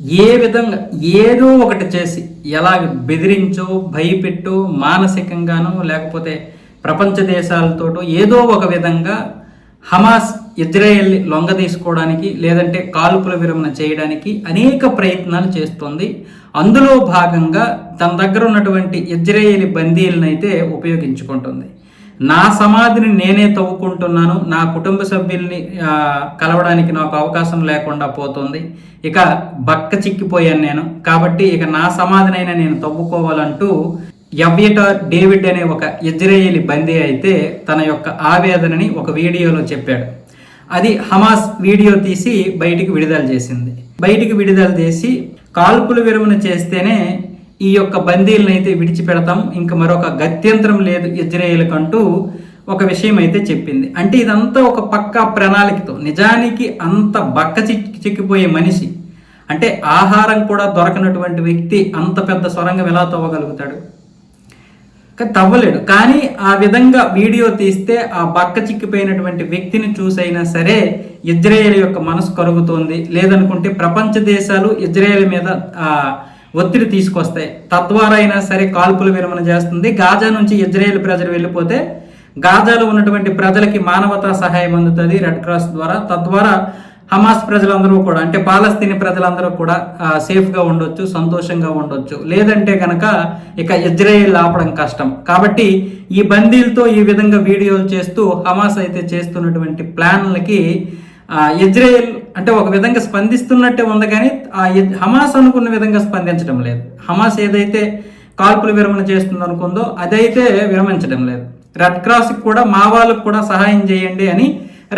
ఏ విధంగా ఏదో ఒకటి చేసి ఎలా బెదిరించో భయపెట్టో మానసికంగానో లేకపోతే ప్రపంచ దేశాలతోటో ఏదో ఒక విధంగా హమాస్ ఇజ్రాయెల్ లొంగ తీసుకోవడానికి లేదంటే కాల్పుల విరమణ చేయడానికి అనేక ప్రయత్నాలు చేస్తోంది. అందులో భాగంగా తన దగ్గర ఉన్నటువంటి ఇజ్రాయేలీ బందీలనైతే ఉపయోగించుకుంటుంది. నా సమాధిని నేనే తవ్వుకుంటున్నాను నా కుటుంబ సభ్యుల్ని కలవడానికి నాకు అవకాశం లేకుండా పోతుంది. ఇక బక్క చిక్కిపోయాను నేను. కాబట్టి ఇక నా సమాధినైనా నేను తవ్వుకోవాలంటూ ఎవ్యటార్ డేవిడ్ అనే ఒక ఇజ్రాయేలీ బందీ అయితే తన యొక్క ఆవేదనని ఒక వీడియోలో చెప్పాడు. అది హమాస్ వీడియో తీసి బయటికి విడుదల చేసింది. బయటికి విడుదల చేసి కాల్పులు విరమణ చేస్తేనే ఈ యొక్క బందీలను అయితే విడిచిపెడతాం. ఇంకా మరొక గత్యంతరం లేదు ఇజ్రాయేల్కి అంటూ ఒక విషయం అయితే చెప్పింది. అంటే ఇదంతా ఒక పక్కా ప్రణాళికతో నిజానికి అంత బక్క చిక్కి చిక్కిపోయే మనిషి అంటే ఆహారం కూడా దొరకనటువంటి వ్యక్తి అంత పెద్ద సొరంగం ఎలా తవ్వగలుగుతాడు? తవ్వలేడు. కానీ ఆ విధంగా వీడియో తీస్తే ఆ బక్క చిక్కిపోయినటువంటి వ్యక్తిని చూసైనా సరే ఇజ్రాయేల్ యొక్క మనసు కరుగుతోంది. లేదనుకుంటే ప్రపంచ దేశాలు ఇజ్రాయేల్ మీద ఆ ఒత్తిడి తీసుకొస్తాయి. తద్వారా అయినా సరే కాల్పుల విరమణ చేస్తుంది. గాజా నుంచి ఇజ్రాయేల్ ప్రజలు వెళ్ళిపోతే గాజాలో ఉన్నటువంటి ప్రజలకి మానవతా సహాయం అందుతుంది రెడ్ క్రాస్ ద్వారా. తద్వారా హమాస్ ప్రజలందరూ కూడా అంటే పాలస్తీన్ ప్రజలందరూ కూడా సేఫ్గా ఉండొచ్చు సంతోషంగా ఉండొచ్చు. లేదంటే కనుక ఇక ఇజ్రాయేల్ ఆపడం కష్టం. కాబట్టి ఈ బందీలతో ఈ విధంగా వీడియోలు చేస్తూ హమాస్ అయితే చేస్తున్నటువంటి ప్లాన్లకి ఇజ్రాయెల్ అంటే ఒక విధంగా స్పందిస్తున్నట్టే ఉంది కానీ ఆ హమాస్ అనుకున్న విధంగా స్పందించడం లేదు. హమాస్ ఏదైతే కాల్పులు విరమణ చేస్తుంది అనుకుందో అదైతే విరమించడం లేదు. రెడ్ క్రాస్కి కూడా మా వాళ్ళకు కూడా సహాయం చేయండి అని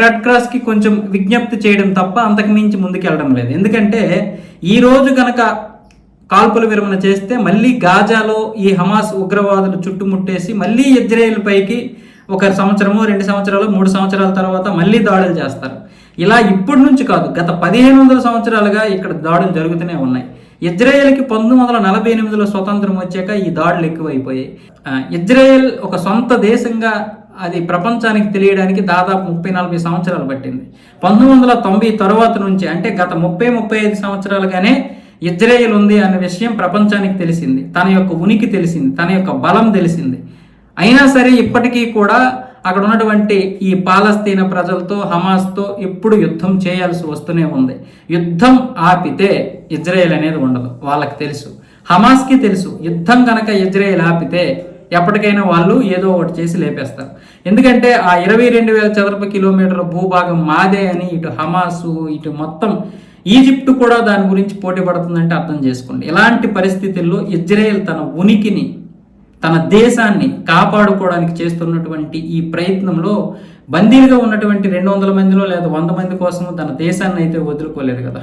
రెడ్ క్రాస్కి కొంచెం విజ్ఞప్తి చేయడం తప్ప అంతకు మించి ముందుకెళ్ళడం లేదు. ఎందుకంటే ఈరోజు కనుక కాల్పుల విరమణ చేస్తే మళ్ళీ గాజాలో ఈ హమాస్ ఉగ్రవాదులు చుట్టుముట్టేసి మళ్ళీ ఇజ్రాయెల్ పైకి ఒక సంవత్సరము రెండు సంవత్సరాలు మూడు సంవత్సరాల తర్వాత మళ్ళీ దాడులు చేస్తారు. ఇలా ఇప్పటి నుంచి కాదు గత పదిహేను వందల సంవత్సరాలుగా ఇక్కడ దాడులు జరుగుతూనే ఉన్నాయి. ఇజ్రాయెల్కి పంతొమ్మిది వందల నలభై ఎనిమిదిలో స్వతంత్రం వచ్చాక ఈ దాడులు ఎక్కువైపోయాయి. ఆ, ఇజ్రాయెల్ ఒక సొంత దేశంగా అది ప్రపంచానికి తెలియడానికి దాదాపు ముప్పై నలభై సంవత్సరాలు పట్టింది. పంతొమ్మిది వందల తొంభై తర్వాత నుంచి అంటే గత ముప్పై ముప్పై ఐదు సంవత్సరాలుగానే ఇజ్రాయెల్ ఉంది అనే విషయం ప్రపంచానికి తెలిసింది. తన యొక్క ఉనికి తెలిసింది తన యొక్క బలం తెలిసింది. అయినా సరే ఇప్పటికీ కూడా అక్కడ ఉన్నటువంటి ఈ పాలస్తీన ప్రజలతో హమాస్తో ఎప్పుడు యుద్ధం చేయాల్సి వస్తూనే ఉంది. యుద్ధం ఆపితే ఇజ్రాయెల్ అనేది ఉండదు వాళ్ళకి తెలుసు. హమాస్కి తెలుసు యుద్ధం కనుక ఇజ్రాయెల్ ఆపితే ఎప్పటికైనా వాళ్ళు ఏదో ఒకటి చేసి లేపేస్తారు. ఎందుకంటే ఆ ఇరవై రెండు వేల చదరపు కిలోమీటర్ల భూభాగం మాదే అని ఇటు హమాసు ఇటు మొత్తం ఈజిప్ట్ కూడా దాని గురించి పోటీ పడుతుందంటే అర్థం చేసుకోండి. ఇలాంటి పరిస్థితుల్లో ఇజ్రాయెల్ తన ఉనికిని తన దేశాన్ని కాపాడుకోవడానికి చేస్తున్నటువంటి ఈ ప్రయత్నంలో బందీలుగా ఉన్నటువంటి రెండు వందల మందిలో లేదా వంద మంది కోసం తన దేశాన్ని అయితే వదులుకోలేదు కదా.